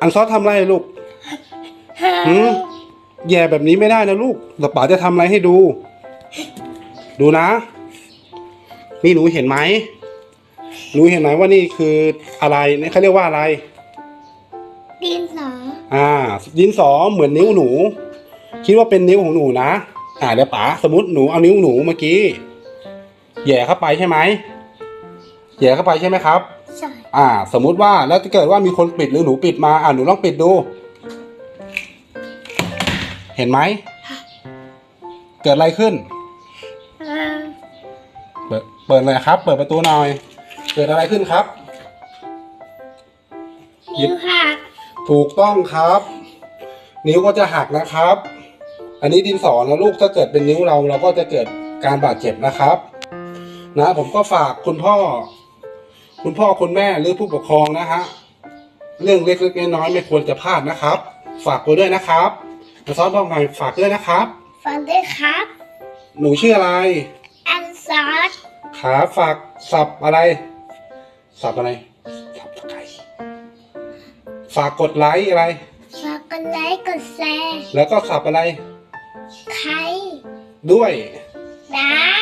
อันซอสทำอะไรลูกหืมแย่แบบนี้ไม่ได้นะลูกเดี๋ยวป๋าจะทำอะไรให้ดู ดูนะ นี่หนูเห็นไหมหนูเห็นไหมว่านี่คืออะไรนี่เขาเรียกว่าอะไร ดินสออ่า ดินสอเหมือนนิ้วหนู คิดว่าเป็นนิ้วของหนูนะ อ่าเดี๋ยวป๋าสมมติหนูเอานิ้วหนูเมื่อกี้แหย่เข้าไปใช่ไหมแหย่เข้าไปใช่ไหมครับใช่ อ่า สมมุติว่าแล้วถ้าเกิดว่ามีคนปิดหรือหนูปิดมา อ่าหนูลองปิดดู เห็นไหม เกิดอะไรขึ้นเออเปิดเปิดเลยครับ เปิดประตูหน่อย เกิดอะไรขึ้นครับ นิ้วหักถูกต้องครับ นิ้วก็จะหักนะครับ อันนี้ดินสอนะลูกถ้าเกิดเป็นนิ้วเราเราก็จะเกิดการบาดเจ็บนะครับ นะ ผมก็ฝากคุณพ่อ คุณพ่อคุณแม่หรือผู้ปกครองนะฮะเรื่องเล็กๆน้อยๆไม่ควรจะพลาดนะครับ ฝากไว้ด้วยนะครับมาซ้อนบอกหน่อยฝากด้วยนะครับ ฟังด้วยครับ หนูชื่ออะไร อันซอสขาฝากสับอะไร สับอะไร สับไก่ฝากกดไลค์อะไร ฝากกดไลค์กดแชร์แล้วก็สับอะไร ใครด้วยได้